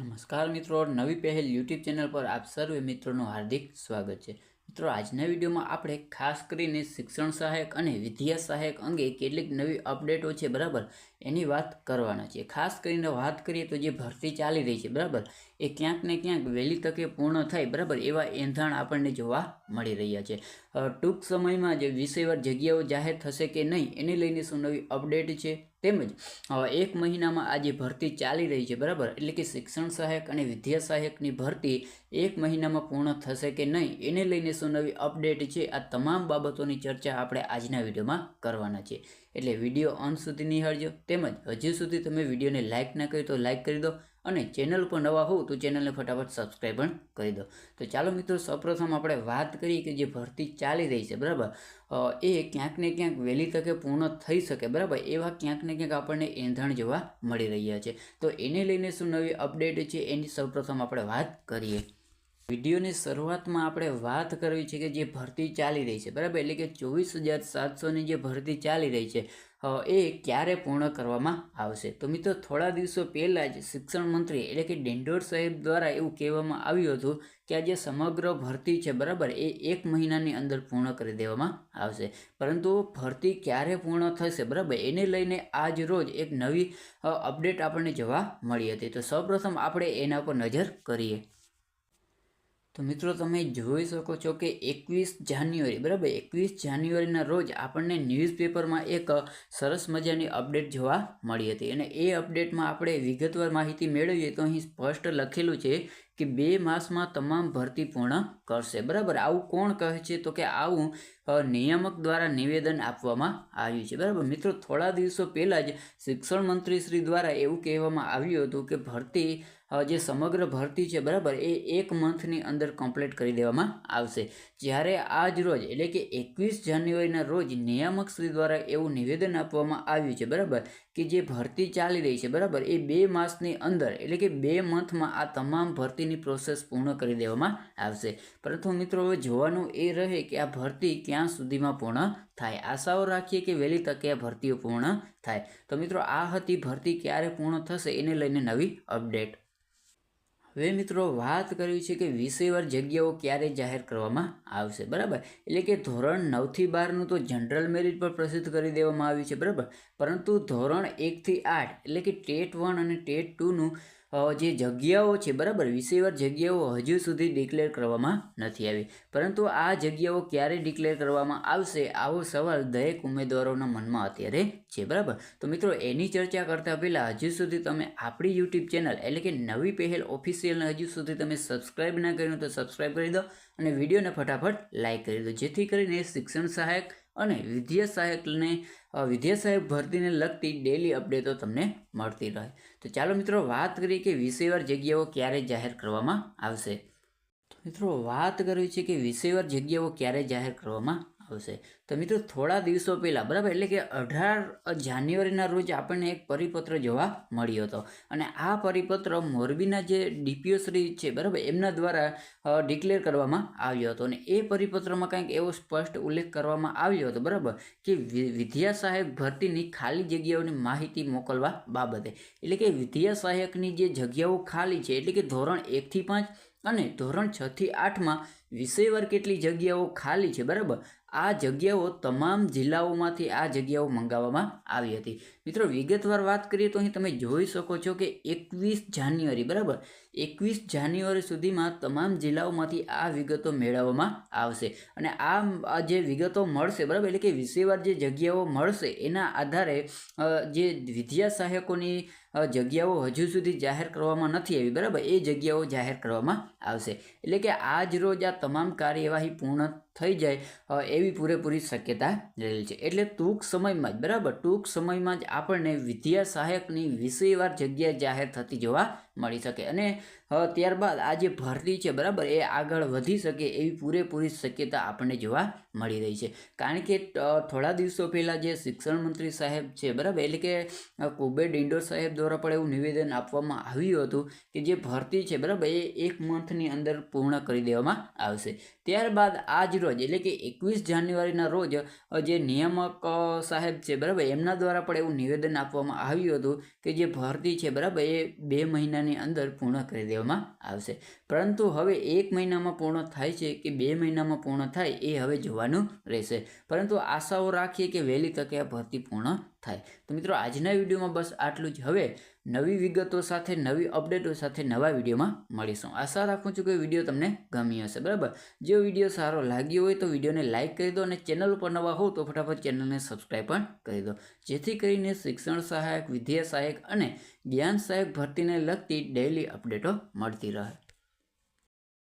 નમસ્કાર મિત્રો, નવી પહેલ યુટ્યુબ ચેનલ પર આપ સર્વે મિત્રોનું હાર્દિક સ્વાગત છે. મિત્રો, આજના વિડીયોમાં આપણે ખાસ કરીને શિક્ષણ સહાયક અને વિદ્યા સહાયક અંગે કેટલીક નવી અપડેટો છે, બરાબર? એની વાત કરવાના છે ખાસ કરીને વાત કરીએ તો જે ભરતી ચાલી રહી છે, બરાબર? એ ક્યાંક ને ક્યાંક વહેલી તકે પૂર્ણ થાય, બરાબર? એવા એંધાણ આપણને જોવા મળી રહ્યા છે. ટૂંક સમયમાં જે વિષયવાર જગ્યાઓ જાહેર થશે કે નહીં, એને લઈને શું નવી અપડેટ છે? તેમજ એક મહિનામાં આ જે ભરતી ચાલી રહી છે, બરાબર? એટલે કે શિક્ષણ સહાયક અને વિદ્યા સહાયકની ભરતી એક મહિનામાં પૂર્ણ થશે કે નહીં, એને લઈને શું નવી અપડેટ છે? આ તમામ બાબતોની ચર્ચા આપણે આજના વિડીયોમાં કરવાના છે. એટલે વીડિયો અંત સુધી નિહાળજો. તેમજ, હજુ સુધી તમે વિડીયોને લાઇક ના કરી તો લાઇક કરી દો. અને ચેનલ પર નવા હોવ તો ચેનલને ફટાફટ સબસ્ક્રાઈબ પણ કરી દો. તો ચાલો મિત્રો, સૌપ્રથમ આપણે વાત કરીએ કે જે ભરતી ચાલી રહી છે, બરાબર? એ ક્યાંક ને ક્યાંક વહેલી તકે પૂર્ણ થઈ શકે, બરાબર? એવા ક્યાંક ને ક્યાંક આપણને એંધાણ જોવા મળી રહ્યા છે. તો એને લઈને શું નવી અપડેટ છે એની સૌપ્રથમ આપણે વાત કરીએ. વિડીયોની શરૂઆતમાં આપણે વાત કરવી છે કે જે ભરતી ચાલી રહી છે, બરાબર? એટલે કે ચોવીસ હજાર સાતસોની જે ભરતી ચાલી રહી છે એ ક્યારે પૂર્ણ કરવામાં આવશે? તો મિત્રો, થોડા દિવસો પહેલાં જ શિક્ષણ મંત્રી એટલે કે ડેન્ડોર સાહેબ દ્વારા એવું કહેવામાં આવ્યું હતું કે આ જે સમગ્ર ભરતી છે, બરાબર? એ એક મહિનાની અંદર પૂર્ણ કરી દેવામાં આવશે. પરંતુ ભરતી ક્યારે પૂર્ણ થશે, બરાબર? એને લઈને આજ રોજ એક નવી અપડેટ આપણને જોવા મળી હતી. તો સૌપ્રથમ આપણે એના પર નજર કરીએ. તો મિત્રો તમે જોઈ શકો છો કે એકવીસ જાન્યુઆરી, બરાબર? એકવીસ જાન્યુઆરીના રોજ આપણને ન્યૂઝપેપરમાં એક સરસ મજાની અપડેટ જોવા મળી હતી. અને એ અપડેટમાં આપણે વિગતવાર માહિતી મેળવીએ તો અહીં સ્પષ્ટ લખેલું છે કે બે માસમાં તમામ ભરતી પૂર્ણ કરશે. બરાબર? આવું કોણ કહે છે? તો કે આવું નિયામક દ્વારા નિવેદન આપવામાં આવ્યું છે. બરાબર? મિત્રો, થોડા દિવસો પહેલાં જ શિક્ષણ મંત્રી શ્રી દ્વારા એવું કહેવામાં આવ્યું હતું કે ભરતી જે સમગ્ર ભરતી છે, બરાબર, એ એક મંથની અંદર કમ્પ્લીટ કરી દેવામાં આવશે. જ્યારે આજ રોજ, એટલે કે એકવીસ જાન્યુઆરીના રોજ નિયામક શ્રી દ્વારા એવું નિવેદન આપવામાં આવ્યું છે, બરાબર, કે જે ભરતી ચાલી રહી છે, બરાબર, એ બે માસની અંદર, એટલે કે બે મંથમાં આ તમામ ભરતીની પ્રોસેસ પૂર્ણ કરી દેવામાં આવશે. પરંતુ મિત્રો, હવે જોવાનું એ રહે કે આ ભરતી ક્યાં સુધીમાં પૂર્ણ થાય. આશાઓ રાખીએ કે વહેલી તકે આ ભરતીઓ પૂર્ણ થાય. તો મિત્રો, આ હતી ભરતી ક્યારે પૂર્ણ થશે એને લઈને નવી અપડેટ હવે મિત્રો, વાત કરવી છે કે વિષયવાર જગ્યાઓ ક્યારે જાહેર કરવામાં આવશે. બરાબર? એટલે કે ધોરણ નવથી બારનું તો જનરલ મેરિટ પર પ્રસિદ્ધ કરી દેવામાં આવ્યું છે. બરાબર? પરંતુ ધોરણ એકથી આઠ, એટલે કે ટેટ વન અને ટેટ ટુનું જે જગ્યાઓ છે, બરાબર? વિષયવાર જગ્યાઓ હજુ સુધી ડિક્લેર કરવામાં નથી આવી. પરંતુ આ જગ્યાઓ ક્યારે ડિક્લેર કરવામાં આવશે, આવો સવાલ દરેક ઉમેદવારોના મનમાં અત્યારે છે, બરાબર? તો મિત્રો, એની ચર્ચા કરતાં પહેલાં હજુ સુધી તમે આપણી યુટ્યુબ ચેનલ એટલે કે નવી પહેલ ઓફિશિયલને હજુ સુધી તમે સબસ્ક્રાઈબ ના કર્યું તો સબસ્ક્રાઈબ કરી દો અને વિડીયોને ફટાફટ લાઇક કરી દો. જેથી કરીને શિક્ષણ સહાયક અને વિદ્યા સહાયકને વિદ્યા સહાયક ભરતીને લગતી ડેલી અપડેટો તમને મળતી રહે. તો ચાલો મિત્રો વાત કરીએ કે વિષયવાર જગ્યાઓ ક્યારે જાહેર કરવામાં આવશે. તો મિત્રો વાત કરવી છે કે વિષયવાર જગ્યાઓ ક્યારે જાહેર કરવામાં આવશે તો મિત્રો, થોડા દિવસો પહેલાં, બરાબર? એટલે કે અઢાર જાન્યુઆરીના રોજ આપણને એક પરિપત્ર જોવા મળ્યો હતો. અને આ પરિપત્ર મોરબીના જે ડીપીઓ શ્રી છે, બરાબર? એમના દ્વારા ડિક્લેર કરવામાં આવ્યો હતો. અને એ પરિપત્રમાં કંઈક એવો સ્પષ્ટ ઉલ્લેખ કરવામાં આવ્યો હતો, બરાબર? કે વિદ્યા સહાયક ભરતીની ખાલી જગ્યાઓની માહિતી મોકલવા બાબતે. એટલે કે વિદ્યા સહાયકની જે જગ્યાઓ ખાલી છે, એટલે કે ધોરણ એકથી પાંચ અને ધોરણ છથી આઠમાં વિષયવાર કેટલી જગ્યાઓ ખાલી છે, બરાબર? આ જગ્યાઓ તમામ જિલ્લાઓમાંથી આ જગ્યાઓ મંગાવવામાં આવી હતી. મિત્રો, વિગતવાર વાત કરીએ તો અહીં તમે જોઈ શકો છો કે એકવીસ જાન્યુઆરી, બરાબર? એકવીસ જાન્યુઆરી સુધીમાં તમામ જિલ્લાઓમાંથી આ વિગતો મેળવવામાં આવશે. અને આ જે વિગતો મળશે, બરાબર? એટલે કે વિષયવાર જે જગ્યાઓ મળશે, એના આધારે જે વિદ્યા સહાયકોની જગ્યાઓ હજુ સુધી જાહેર કરવામાં નથી આવી, બરાબર? એ જગ્યાઓ જાહેર કરવામાં આવશે. એટલે કે આજ રોજ આ તમામ કાર્યવાહી પૂર્ણ થઈ જાય એવી પૂરેપૂરી શક્યતા રહેલી છે. એટલે ટૂંક સમયમાં જ, બરાબર? ટૂંક સમયમાં જ આપણને વિદ્યા સહાયકની વિષયવાર જગ્યા જાહેર થતી જોવા મળી શકે. અને ત્યારબાદ આ જે ભરતી છે, બરાબર? એ આગળ વધી શકે એવી પૂરેપૂરી શક્યતા આપણને જોવા મળી રહી છે. કારણ કે થોડા દિવસો પહેલાં જે શિક્ષણ મંત્રી સાહેબ છે, બરાબર? એટલે કે કુબેર ડિંડોર સાહેબ દ્વારા પણ એવું નિવેદન આપવામાં આવ્યું હતું કે જે ભરતી છે, બરાબર? એ એક મંથની અંદર પૂર્ણ કરી દેવામાં આવશે. ત્યારબાદ આજ રોજ, એટલે કે એકવીસ જાન્યુઆરીના રોજ જે નિયામક સાહેબ છે, બરાબર, એમના દ્વારા પણ એવું નિવેદન આપવામાં આવ્યું હતું કે જે ભરતી છે, બરાબર, એ બે મહિનાની અંદર પૂર્ણ કરી દેવામાં આવશે. પરંતુ હવે એક મહિનામાં પૂર્ણ થાય છે કે બે મહિનામાં પૂર્ણ થાય, એ હવે જોવાનું રહેશે. પરંતુ આશાઓ રાખીએ કે વહેલી તકે આ ભરતી પૂર્ણ થાય. તો મિત્રો, આજના વિડીયોમાં બસ આટલું જ. હવે નવી વિગતો સાથે, નવી અપડેટો સાથે નવા વિડીયોમાં મળીશું. આશા રાખું છું કે વીડિયો તમને ગમી હશે, બરાબર? જો વીડિયો સારો લાગ્યો હોય તો વિડીયોને લાઇક કરી દો અને ચેનલ ઉપર નવા હો તો ફટાફટ ચેનલને સબસ્ક્રાઈબ પણ કરી દો. જેથી કરીને શિક્ષણ સહાયક, વિદ્યા સહાયક અને જ્ઞાન સહાયક ભરતીને લગતી ડેઇલી અપડેટો મળતી રહે.